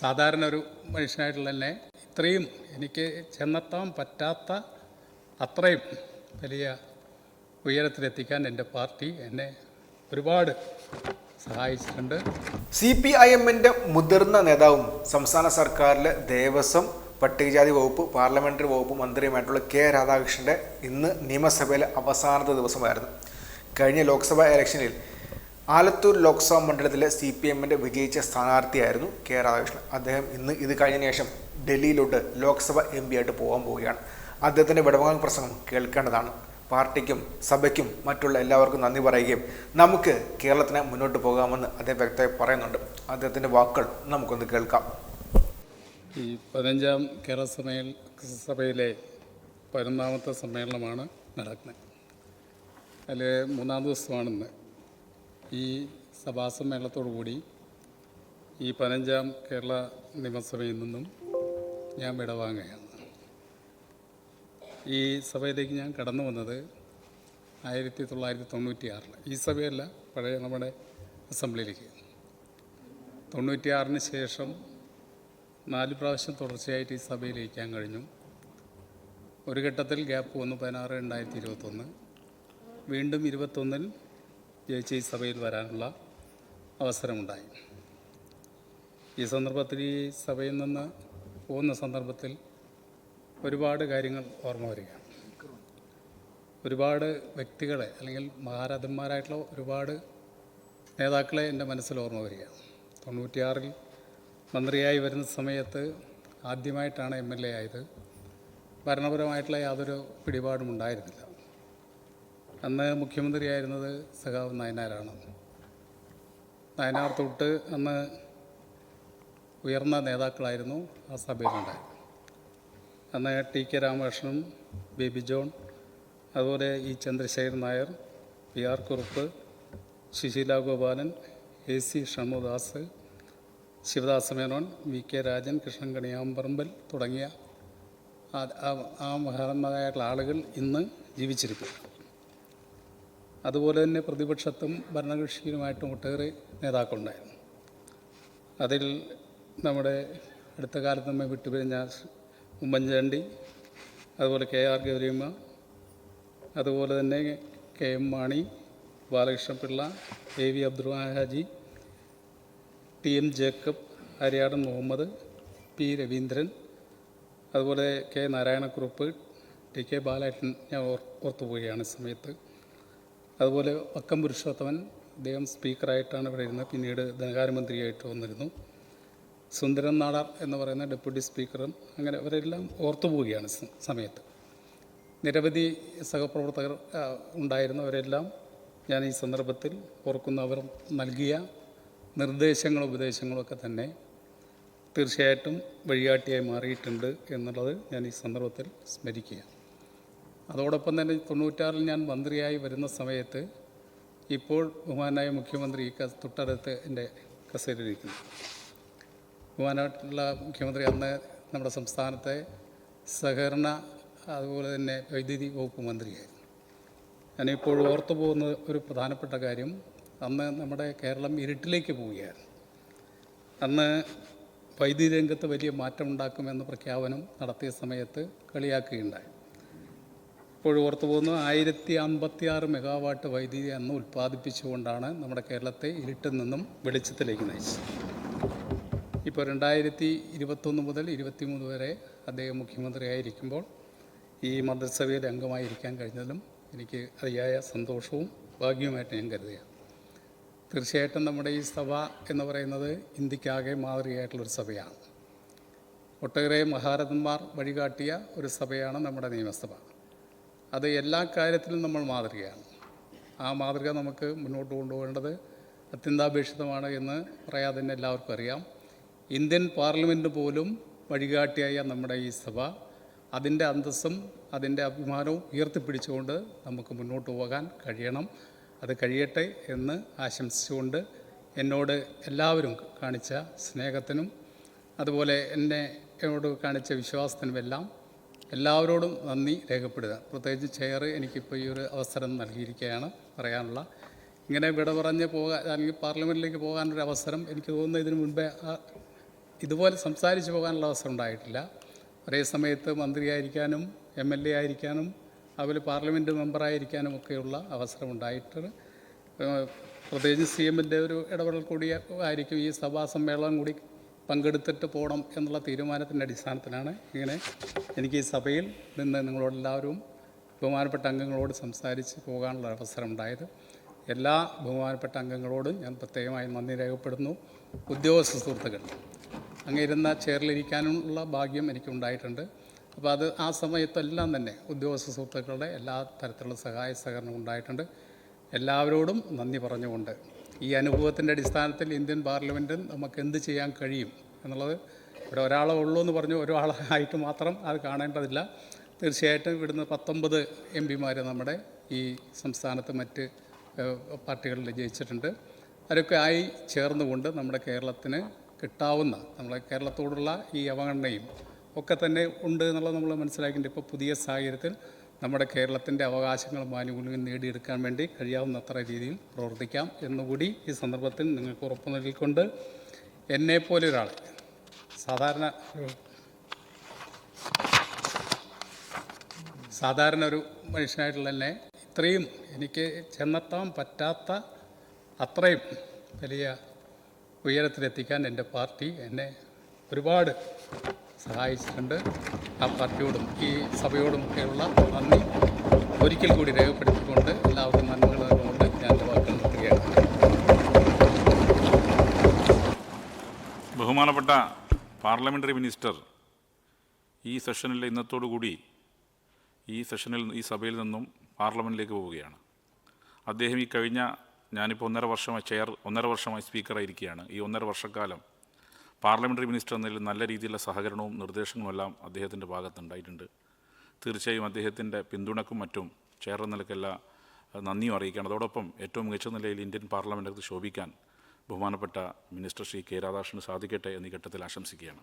സാധാരണ ഒരു മനുഷ്യനായിട്ടുള്ള തന്നെ ഇത്രയും എനിക്ക് ചെന്നെത്താൻ പറ്റാത്ത അത്രയും വലിയ ഉയരത്തിലെത്തിക്കാൻ എന്റെ പാർട്ടി എന്നെ ഒരുപാട് സഹായിച്ചിട്ടുണ്ട്. സി പി ഐ എമ്മിന്റെ മുതിർന്ന നേതാവും സംസ്ഥാന സർക്കാരിലെ ദേവസ്വം പട്ടികജാതി വകുപ്പ് പാർലമെന്ററി വകുപ്പ് മന്ത്രിയുമായിട്ടുള്ള കെ രാധാകൃഷ്ണന്റെ ഇന്ന് നിയമസഭയിലെ അവസാനത്തെ ദിവസമായിരുന്നു. കഴിഞ്ഞ ലോക്സഭാ ഇലക്ഷനിൽ ആലത്തൂർ ലോക്സഭാ മണ്ഡലത്തിലെ സി പി എമ്മിന്റെ വിജയിച്ച സ്ഥാനാർത്ഥിയായിരുന്നു കെ രാധാകൃഷ്ണൻ. അദ്ദേഹം ഇന്ന് ഇത് കഴിഞ്ഞ ശേഷം ഡൽഹിയിലോട്ട് ലോക്സഭ എം പി ആയിട്ട് പോകാൻ പോവുകയാണ്. അദ്ദേഹത്തിന്റെ വിടവാങ്ങൽ പ്രസംഗം കേൾക്കേണ്ടതാണ്. പാർട്ടിക്കും സഭയ്ക്കും മറ്റുള്ള എല്ലാവർക്കും നന്ദി പറയുകയും നമുക്ക് കേരളത്തിന് മുന്നോട്ട് പോകാമെന്ന് അദ്ദേഹം വ്യക്തമായി പറയുന്നുണ്ട്. അദ്ദേഹത്തിന്റെ വാക്കുകൾ നമുക്കൊന്ന് കേൾക്കാം. ഈ പതിനഞ്ചാം കേരള സഭയിൽ സഭയിലെ പതിനൊന്നാമത്തെ സമ്മേളനമാണ് നടക്കുന്നത് അതിൽ മൂന്നാം ദിവസമാണിന്ന്. ഈ സഭാ സമ്മേളനത്തോടു കൂടി ഈ പതിനഞ്ചാം കേരള നിയമസഭയിൽ നിന്നും ഞാൻ വിടവാങ്ങുകയാണ്. ഈ സഭയിലേക്ക് ഞാൻ കടന്നു വന്നത് ആയിരത്തി തൊള്ളായിരത്തി തൊണ്ണൂറ്റി ആറിൽ ഈ സഭയല്ല പഴയ നമ്മുടെ അസംബ്ലിയിലേക്ക്. തൊണ്ണൂറ്റിയാറിന് ശേഷം നാല് പ്രാവശ്യം തുടർച്ചയായിട്ട് ഈ സഭയിലിരിക്കാൻ കഴിഞ്ഞു. ഒരു ഘട്ടത്തിൽ ഗ്യാപ്പ് വന്നു പതിനാറ് രണ്ടായിരത്തി ഇരുപത്തൊന്ന് വീണ്ടും ഇരുപത്തൊന്നിൽ ജയിച്ച് ഈ സഭയിൽ വരാനുള്ള അവസരമുണ്ടായി. ഈ സന്ദർഭത്തിൽ ഈ സഭയിൽ നിന്ന് പോകുന്ന സന്ദർഭത്തിൽ ഒരുപാട് കാര്യങ്ങൾ ഓർമ്മ വരികയാണ്. ഒരുപാട് വ്യക്തികളെ അല്ലെങ്കിൽ മഹാരഥന്മാരായിട്ടുള്ള ഒരുപാട് നേതാക്കളെ എന്റെ മനസ്സിൽ ഓർമ്മ വരികയാണ്. തൊണ്ണൂറ്റിയാറിൽ മന്ത്രിയായി വരുന്ന സമയത്ത് ആദ്യമായിട്ടാണ് എം എൽ എ ആയത്. ഭരണപരമായിട്ടുള്ള യാതൊരു പിടിപാടും ഉണ്ടായിരുന്നില്ല അന്ന് മുഖ്യമന്ത്രിയായിരുന്നത് സഖാവ് നയനാരാണ്. നയനാർ തൊട്ട് അന്ന് ഉയർന്ന നേതാക്കളായിരുന്നു ആ സഭയിലുണ്ടായത് അന്ന് T K Ramakrishnan Baby John അതുപോലെ E Chandrasekharan Nair P R Kurup Susheela Gopalan A C Shanmughadas Sivadasa Menon V K Rajan Krishnan Kaniyamparambil തുടങ്ങിയ ആ- ആ ആളുകൾ ഇന്ന് ജീവിച്ചിരിക്കുന്നു. അതുപോലെ തന്നെ പ്രതിപക്ഷത്തും ഭരണകക്ഷിയിലുമായിട്ടും ഒട്ടേറെ നേതാക്കളുണ്ടായിരുന്നു. അതിൽ നമ്മുടെ അടുത്ത കാലത്ത് നമ്മെ വിട്ടുപിരിഞ്ഞ ഉമ്മൻചാണ്ടി അതുപോലെ കെ ആർ ഗൗരിയമ്മ അതുപോലെ തന്നെ K M Mani Balakrishna Pillai A V Abdul Haji Haji T M Jacob Aryadan Muhammad P Raveendran അതുപോലെ കെ നാരായണക്കുറുപ്പ് ടി കെ ബാലേട്ടൻ ഞാൻ ഓർ ഓർത്തുപോവുകയാണ് സമയത്ത്. അതുപോലെ വക്കം പുരുഷോത്തമൻ അദ്ദേഹം സ്പീക്കറായിട്ടാണ് ഇവിടെ ഇരുന്നത്. പിന്നീട് ധനകാര്യമന്ത്രിയായിട്ട് വന്നിരുന്നു. സുന്ദരൻ നാടാർ എന്ന് പറയുന്ന ഡെപ്യൂട്ടി സ്പീക്കറും അങ്ങനെ അവരെല്ലാം ഓർത്തുപോവുകയാണ് സമയത്ത്. നിരവധി സഹപ്രവർത്തകർ ഉണ്ടായിരുന്നു. അവരെല്ലാം ഞാൻ ഈ സന്ദർഭത്തിൽ ഓർക്കുന്ന അവർ നൽകിയ നിർദ്ദേശങ്ങളും ഉപദേശങ്ങളൊക്കെ തന്നെ തീർച്ചയായിട്ടും വഴികാട്ടിയായി മാറിയിട്ടുണ്ട് എന്നുള്ളത് ഞാൻ ഈ സന്ദർഭത്തിൽ സ്മരിക്കുക അതോടൊപ്പം തന്നെ തൊണ്ണൂറ്റാറിൽ ഞാൻ മന്ത്രിയായി വരുന്ന സമയത്ത് ഇപ്പോൾ ബഹുമാനായ മുഖ്യമന്ത്രി ഈ തൊട്ടടുത്ത് എന്റെ കസേരയിലിരിക്കുന്നു. ബഹുമാനായിട്ടുള്ള മുഖ്യമന്ത്രി അന്ന് നമ്മുടെ സംസ്ഥാനത്തെ സഹകരണ അതുപോലെ തന്നെ വൈദ്യുതി വകുപ്പ് മന്ത്രിയായിരുന്നു. ഞാനിപ്പോൾ ഓർത്തു പോകുന്ന ഒരു പ്രധാനപ്പെട്ട കാര്യം. അന്ന് നമ്മുടെ കേരളം ഇരുട്ടിലേക്ക് പോവുകയായിരുന്നു. അന്ന് വൈദ്യുതി രംഗത്ത് വലിയ മാറ്റമുണ്ടാക്കുമെന്ന പ്രഖ്യാപനം നടത്തിയ സമയത്ത് കളിയാക്കുകയുണ്ടായി. ഇപ്പോൾ ഓർത്തു പോകുന്നു. ആയിരത്തി അമ്പത്തി ആറ് മെഗാവാട്ട് വൈദ്യുതി അന്ന് ഉൽപ്പാദിപ്പിച്ചുകൊണ്ടാണ് നമ്മുടെ കേരളത്തെ ഇരുട്ടിൽ നിന്നും വെളിച്ചത്തിലേക്ക് നയിച്ചത്. ഇപ്പോൾ രണ്ടായിരത്തി ഇരുപത്തൊന്ന് മുതൽ ഇരുപത്തിമൂന്ന് വരെ അദ്ദേഹം മുഖ്യമന്ത്രിയായിരിക്കുമ്പോൾ ഈ മന്ത്രിസഭയിൽ അംഗമായിരിക്കാൻ കഴിഞ്ഞതിലും എനിക്ക് അതിയായ സന്തോഷവും ഭാഗ്യവുമായിട്ട് ഞാൻ കരുതുകയാണ്. തീർച്ചയായിട്ടും നമ്മുടെ ഈ സഭ എന്ന് പറയുന്നത് ഇന്ത്യക്കാകെ മാതൃകയായിട്ടുള്ളൊരു സഭയാണ്. ഒട്ടേറെ മഹാരഥന്മാർ വഴികാട്ടിയ ഒരു സഭയാണ് നമ്മുടെ നിയമസഭ. അത് എല്ലാ കാര്യത്തിലും നമ്മൾ മാതൃകയാണ്. ആ മാതൃക നമുക്ക് മുന്നോട്ട് കൊണ്ടുപോകേണ്ടത് അത്യന്താപേക്ഷിതമാണ് എന്ന് പറയാതെ തന്നെ എല്ലാവർക്കും അറിയാം. ഇന്ത്യൻ പാർലമെന്റ് പോലും വഴികാട്ടിയായ നമ്മുടെ ഈ സഭ അതിന്റെ അന്തസ്സും അതിന്റെ അഭിമാനവും ഉയർത്തിപ്പിടിച്ചുകൊണ്ട് നമുക്ക് മുന്നോട്ട് പോകാൻ കഴിയണം. അത് കഴിയട്ടെ എന്ന് ആശംസിച്ചുകൊണ്ട് എന്നോട് എല്ലാവരും കാണിച്ച സ്നേഹത്തിനും അതുപോലെ എന്നെ എന്നോട് കാണിച്ച വിശ്വാസത്തിനുമെല്ലാം എല്ലാവരോടും നന്ദി രേഖപ്പെടുക പ്രത്യേകിച്ച് ചെയർ എനിക്കിപ്പോൾ ഈ ഒരു അവസരം നൽകിയിരിക്കുകയാണ് പറയാനുള്ള. ഇങ്ങനെ വിട പറഞ്ഞ് പോകാൻ അല്ലെങ്കിൽ പാർലമെന്റിലേക്ക് പോകാനൊരു അവസരം എനിക്ക് തോന്നുന്നു ഇതിനു മുൻപേ ഇതുപോലെ സംസാരിച്ച് പോകാനുള്ള അവസരം ഉണ്ടായിട്ടില്ല. ഒരേ സമയത്ത് മന്ത്രിയായിരിക്കാനും എം എൽ എ ആയിരിക്കാനും അതുപോലെ പാർലമെന്റ് മെമ്പറായിരിക്കാനും ഒക്കെയുള്ള അവസരം ഉണ്ടായിട്ട് പ്രത്യേകിച്ച് സി എമ്മിന്റെ ഒരു ഇടപെടൽ കൂടി ആയിരിക്കും ഈ സഭാ സമ്മേളനം കൂടി പങ്കെടുത്തിട്ട് പോകണം എന്നുള്ള തീരുമാനത്തിന്റെ അടിസ്ഥാനത്തിലാണ് ഇങ്ങനെ എനിക്ക് ഈ സഭയിൽ നിന്ന് നിങ്ങളോടെല്ലാവരും ബഹുമാനപ്പെട്ട അംഗങ്ങളോട് സംസാരിച്ച് പോകാനുള്ള അവസരം ഉണ്ടായത് എല്ലാ ബഹുമാനപ്പെട്ട അംഗങ്ങളോടും ഞാൻ പ്രത്യേകമായി നന്ദി രേഖപ്പെടുന്നു ഉദ്യോഗസ്ഥ സുഹൃത്തുക്കൾ അങ്ങിരുന്ന ചെയറിലിരിക്കാനുള്ള ഭാഗ്യം എനിക്കുണ്ടായിട്ടുണ്ട്. അപ്പോൾ അത് ആ സമയത്തെല്ലാം തന്നെ ഉദ്യോഗസ്ഥ സുഹൃത്തുക്കളുടെ എല്ലാ തരത്തിലുള്ള സഹായ സഹകരണം ഉണ്ടായിട്ടുണ്ട്. എല്ലാവരോടും നന്ദി പറഞ്ഞുകൊണ്ട് ഈ അനുഭവത്തിന്റെ അടിസ്ഥാനത്തിൽ ഇന്ത്യൻ പാർലമെന്റിൽ നമുക്ക് എന്ത് ചെയ്യാൻ കഴിയും എന്നുള്ളത് ഇവിടെ ഒരാളെ ഉള്ളൂ എന്ന് പറഞ്ഞു ഒരാളായിട്ട് മാത്രം അത് കാണേണ്ടതില്ല. തീർച്ചയായിട്ടും ഇവിടുന്ന് പത്തൊമ്പത് എം പിമാർ നമ്മുടെ ഈ സംസ്ഥാനത്ത് മറ്റ് പാർട്ടികളിൽ ജയിച്ചിട്ടുണ്ട്. അവരൊക്കെ ആയി ചേർന്നുകൊണ്ട് നമ്മുടെ കേരളത്തിന് കിട്ടാവുന്ന നമ്മളെ കേരളത്തോടുള്ള ഈ അവഗണനയും ഒക്കെ തന്നെ ഉണ്ട് എന്നുള്ളത് നമ്മൾ മനസ്സിലാക്കിയിട്ടുണ്ട്. ഇപ്പോൾ പുതിയ സാഹചര്യത്തിൽ നമ്മുടെ കേരളത്തിന്റെ അവകാശങ്ങളും ആനുകൂല്യങ്ങളും നേടിയെടുക്കാൻ വേണ്ടി കഴിയാവുന്നത്ര രീതിയിൽ പ്രവർത്തിക്കാം എന്നുകൂടി ഈ സന്ദർഭത്തിൽ നിങ്ങൾക്ക് ഉറപ്പ് നൽകിക്കൊണ്ട് എന്നെപ്പോലെ ഒരാൾ സാധാരണ സാധാരണ ഒരു മനുഷ്യനായിട്ടുള്ള എന്നെ ഇത്രയും എനിക്ക് ചെന്നെത്താൻ പറ്റാത്ത അത്രയും വലിയ ഉയരത്തിലെത്തിക്കാൻ എന്റെ പാർട്ടി എന്നെ ഒരുപാട് സഹായിച്ചിട്ടുണ്ട്. ആ പാർട്ടിയോടും ഈ സഭയോടും ഒക്കെയുള്ള നന്ദി ഒരിക്കൽ കൂടി രേഖപ്പെടുത്തിക്കൊണ്ട് എല്ലാവർക്കും നന്മകൾ കൊണ്ട് ഞാൻ എന്റെ വാക്കുകൾ നിർത്തുകയാണ്. ബഹുമാനപ്പെട്ട പാർലമെന്ററി മിനിസ്റ്റർ ഈ ഇന്നത്തോടു കൂടി ഈ സെഷനിൽ ഈ സഭയിൽ നിന്നും പാർലമെന്റിലേക്ക് പോവുകയാണ്. അദ്ദേഹം ഈ കഴിഞ്ഞ ഞാനിപ്പോൾ ഒന്നര വർഷമായി ചെയർ ഒന്നര വർഷമായി സ്പീക്കറായിരിക്കുകയാണ്. ഈ ഒന്നര വർഷക്കാലം പാർലമെന്ററി മിനിസ്റ്റർ എന്നതിൽ നല്ല രീതിയിലുള്ള സഹകരണവും നിർദ്ദേശങ്ങളും എല്ലാം അദ്ദേഹത്തിന്റെ ഭാഗത്തുണ്ടായിട്ടുണ്ട് തീർച്ചയായും അദ്ദേഹത്തിന്റെ പിന്തുണക്കും മറ്റും ചേർന്ന നിലക്കെല്ലാം നന്ദിയും അറിയിക്കുകയാണ്. അതോടൊപ്പം ഏറ്റവും മികച്ച നിലയിൽ ഇന്ത്യൻ പാർലമെന്റകത്ത് ശോഭിക്കാൻ ബഹുമാനപ്പെട്ട മിനിസ്റ്റർ ശ്രീ കെ രാധാകൃഷ്ണന് സാധിക്കട്ടെ എന്നീ ഘട്ടത്തിൽ ആശംസിക്കുകയാണ്.